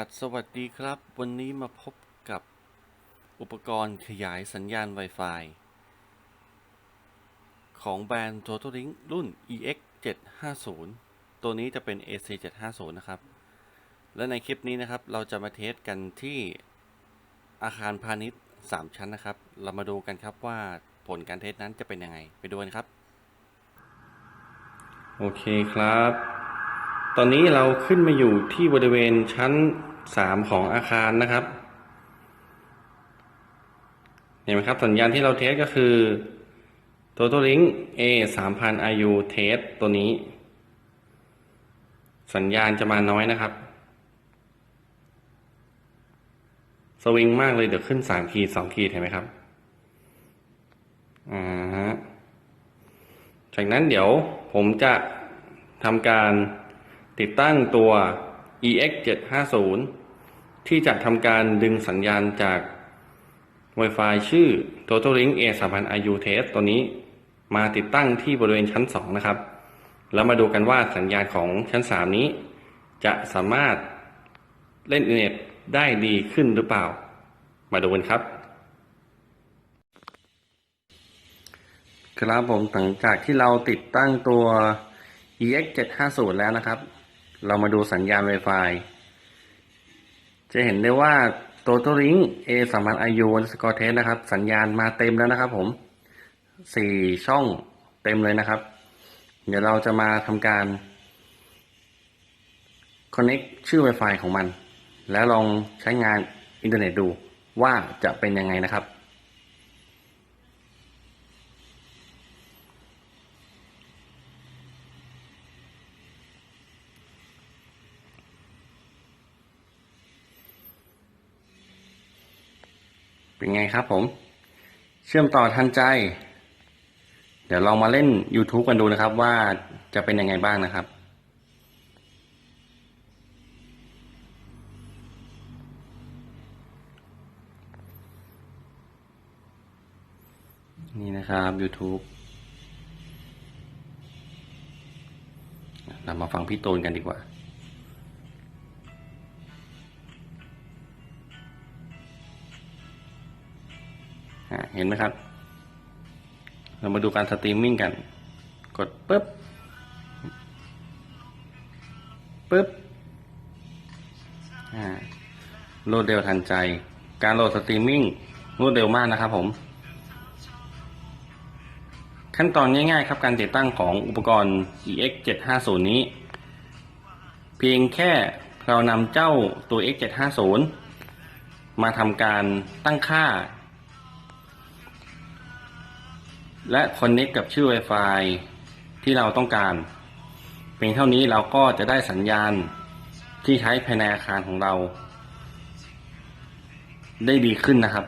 ัดสวัสดีครับ วันนี้มาพบกับอุปกรณ์ขยายสัญญาณ Wi-Fi ของแบรนด์ Total Link รุ่น EX 750 ตัวนี้จะเป็น AC 750 นะครับ และในคลิปนี้นะครับ เราจะมาเทสกันที่อาคารพาณิชย์ 3 ชั้นนะครับ เรามาดูกันครับว่าผลการเทสนั้นจะเป็นยังไง ไปดูกันครับ โอเคครับ ตอนนี้เราขึ้นมาอยู่ที่บริเวณชั้น3ของอาคารนะครับเห็นไหมครับสัญญาณที่เราเทสก็คือ Total Link A 3000 IU เทสตัวนี้ สัญญาณจะมาน้อยนะครับ สวิงมากเลยเดี๋ยวขึ้น3ขีด2ขีดเห็นไหมครับอ่าฮะจากนั้นเดี๋ยวผมจะทำการ ติดตั้งตัว EX 750 ที่จะทำการดึงสัญญาณจาก Wi-Fi ชื่อ Total Link A 3000 IU Test ตัวนี้มาติดตั้งที่บริเวณชั้น 2 นะครับ แล้วมาดูกันว่าสัญญาณของชั้น 3 นี้ จะสามารถเล่นอินเทอร์เน็ตได้ดีขึ้นหรือเปล่า มาดูกันครับครับผมหลังจากที่เราติดตั้งตัว EX 750แล้วนะครับ เรามาดูสัญญาณ Wi-Fi จะเห็นได้ว่า Total Link A 3 0 0 IU Score Test นะครับ สัญญาณมาเต็มแล้วนะครับ ผมสี่ช่องเต็มเลยนะครับ เดี๋ยวเราจะมาทำการ Connect ชื่อ Wi-Fi ของมัน แล้วลองใช้งานอินเทอร์เน็ตดูว่าจะเป็นยังไงนะครับ เป็นไงครับผม เชื่อมต่อทันใจ เดี๋ยวลองมาเล่น YouTube กันดูนะครับ ว่าจะเป็นยังไงบ้างนะครับนี่นะครับ YouTube เรามาฟังพี่ตูนกันดีกว่า เห็นไหมครับ เรามาดูการสตรีมมิ่งกัน กดปุ๊บปุ๊บอ่ารวดเร็วทันใจ การโหลดสตรีมมิ่งรวดเร็วมากนะครับผม ขั้นตอนง่ายๆ ครับการติดตั้งของอุปกรณ์ EX 750 นี้ เพียงแค่เรานำเจ้าตัว X 750 มาทำการตั้งค่า และคอนเน c t กับชื่อ Wi-Fi ที่เราต้องการเพียงเท่านี้เราก็จะได้สัญญาณที่ใช้ภายในอาคารของเรา ได้ดีขึ้นนะครับ